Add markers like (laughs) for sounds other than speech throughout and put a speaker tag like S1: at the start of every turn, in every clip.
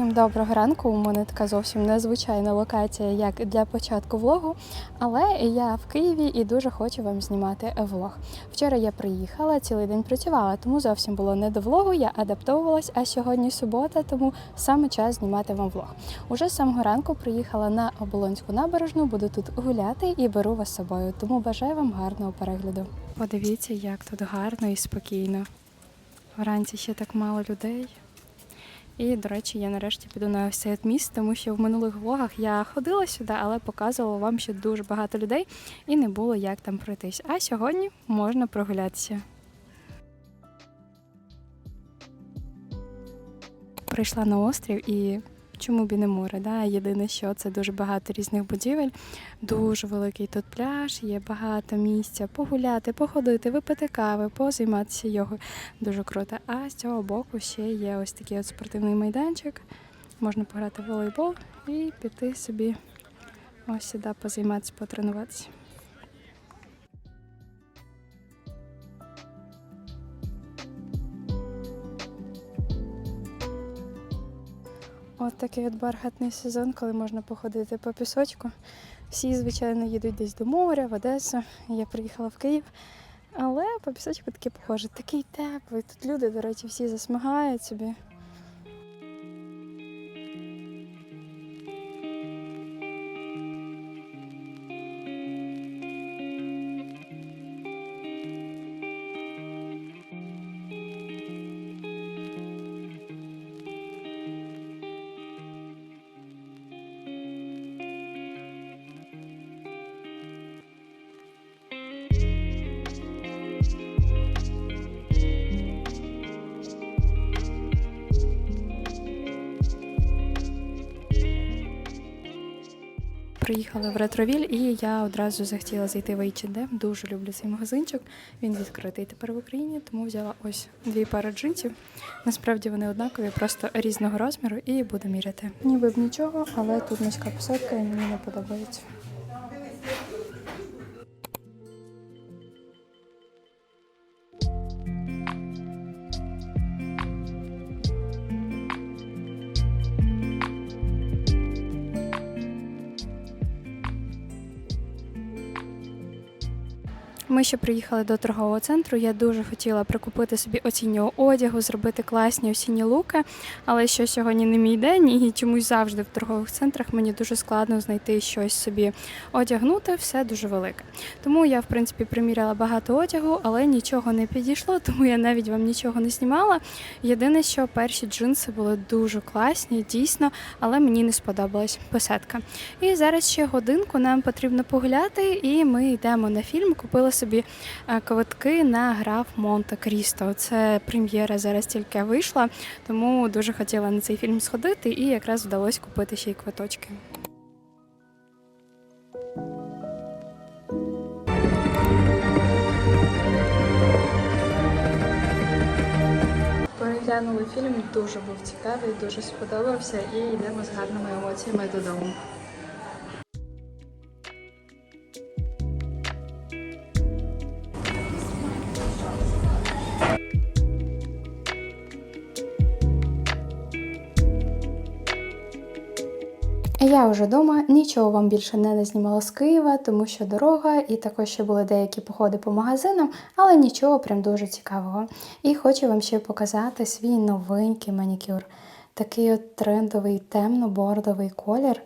S1: Всім доброго ранку. У мене така зовсім незвичайна локація, як для початку влогу. Але я в Києві і дуже хочу вам знімати влог. Вчора я приїхала, цілий день працювала, тому зовсім було не до влогу. Я адаптовувалась, а сьогодні субота, тому саме час знімати вам влог. Уже з самого ранку приїхала на Оболонську набережну, буду тут гуляти і беру вас з собою. Тому бажаю вам гарного перегляду. Подивіться, як тут гарно і спокійно. Вранці ще так мало людей. І, до речі, я нарешті піду на ось міст, тому що в минулих влогах я ходила сюди, але показувала вам, що дуже багато людей і не було як там пройтись. А сьогодні можна прогулятися. Прийшла на острів і чому б і не море? Да? Єдине, що це дуже багато різних будівель, дуже великий тут пляж, є багато місця погуляти, походити, випити кави, позайматися йогою. Дуже круто. А з цього боку ще є ось такий от спортивний майданчик. Можна пограти в волейбол і піти собі ось сюди позайматися, потренуватися. От такий от бархатний сезон, коли можна походити по пісочку. Всі, звичайно, їдуть десь до моря, в Одесу. Я приїхала в Київ. Але по пісочку таке похоже. Такий теплий. Тут люди, до речі, всі засмагають собі. Приїхала в ретровіль і я одразу захотіла зайти в H&M. Дуже люблю цей магазинчик. Він відкритий тепер в Україні, тому взяла ось дві пари джинсів. Насправді вони однакові, просто різного розміру, і буду міряти. Ніби б нічого, але тут низька посадка і мені не подобається. Ми ще приїхали до торгового центру. Я дуже хотіла прикупити собі осіннього одягу, зробити класні осінні луки, але що сьогодні не мій день, і чомусь завжди в торгових центрах мені дуже складно знайти щось собі одягнути, все дуже велике. Тому я, в принципі, приміряла багато одягу, але нічого не підійшло, (laughs) тому я навіть вам нічого не знімала. Єдине, що перші джинси були дуже класні, дійсно, але мені не сподобалась посадка. І зараз ще годинку нам потрібно погуляти, і ми йдемо на фільм. Купила собі е, квитки на граф Монте Крісто. Це прем'єра зараз тільки вийшла, тому дуже хотіла на цей фільм сходити, і якраз вдалося купити ще й квиточки. Переглянули фільм, дуже був цікавий, дуже сподобався і йдемо з гарними емоціями додому. Я вже вдома, нічого вам більше не назнімала з Києва, тому що дорога, і також ще були деякі походи по магазинам, але нічого прям дуже цікавого. І хочу вам ще показати свій новенький манікюр. Такий от трендовий темно-бордовий колір.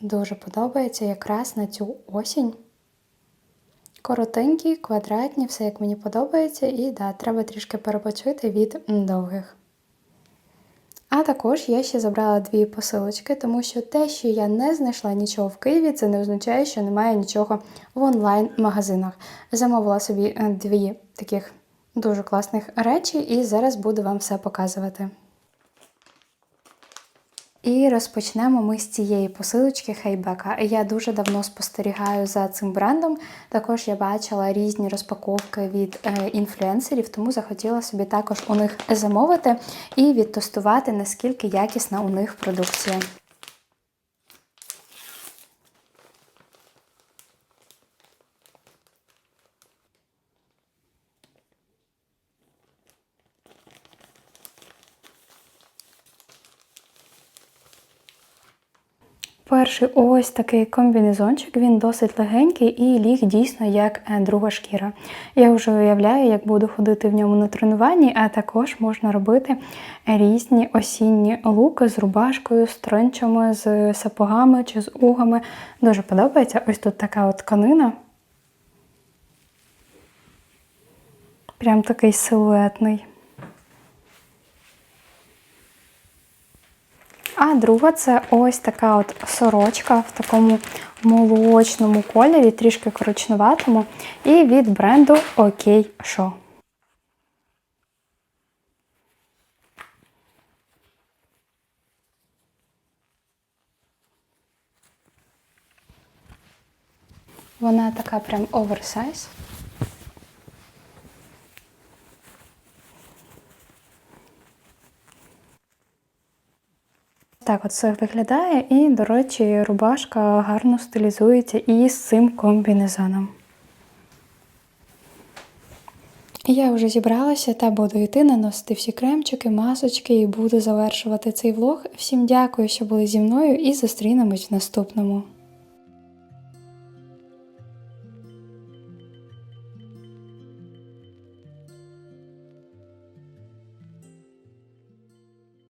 S1: Дуже подобається якраз на цю осінь. Коротенькі, квадратні, все як мені подобається, і да, треба трішки перепочити від довгих. А також я ще забрала дві посилочки, тому що те, що я не знайшла нічого в Києві, це не означає, що немає нічого в онлайн-магазинах. Замовила собі е, дві таких дуже класних речі, і зараз буду вам все показувати. І розпочнемо ми з цієї посилочки Хейбека. Я дуже давно спостерігаю за цим брендом. Також я бачила різні розпаковки від е, інфлюенсерів, тому захотіла собі також у них замовити і відтестувати, наскільки якісна у них продукція. Перший ось такий комбінезончик, він досить легенький і ліг дійсно як е, друга шкіра. Я вже уявляю, як буду ходити в ньому на тренуванні, а також можна робити різні осінні луки з рубашкою, з тренчами, з сапогами чи з угами. Дуже подобається. Ось тут така от тканина. Прям такий силуетний. А друга це ось така от сорочка в такому молочному кольорі, трішки коричневатому, і від бренду OK Show. Вона така прям оверсайз. Так, от це виглядає, і, до речі, рубашка гарно стилізується і з цим комбінезоном. Я вже зібралася та буду йти наносити всі кремчики, масочки і буду завершувати цей влог. Всім дякую, що були зі мною, і зустрінемось в наступному.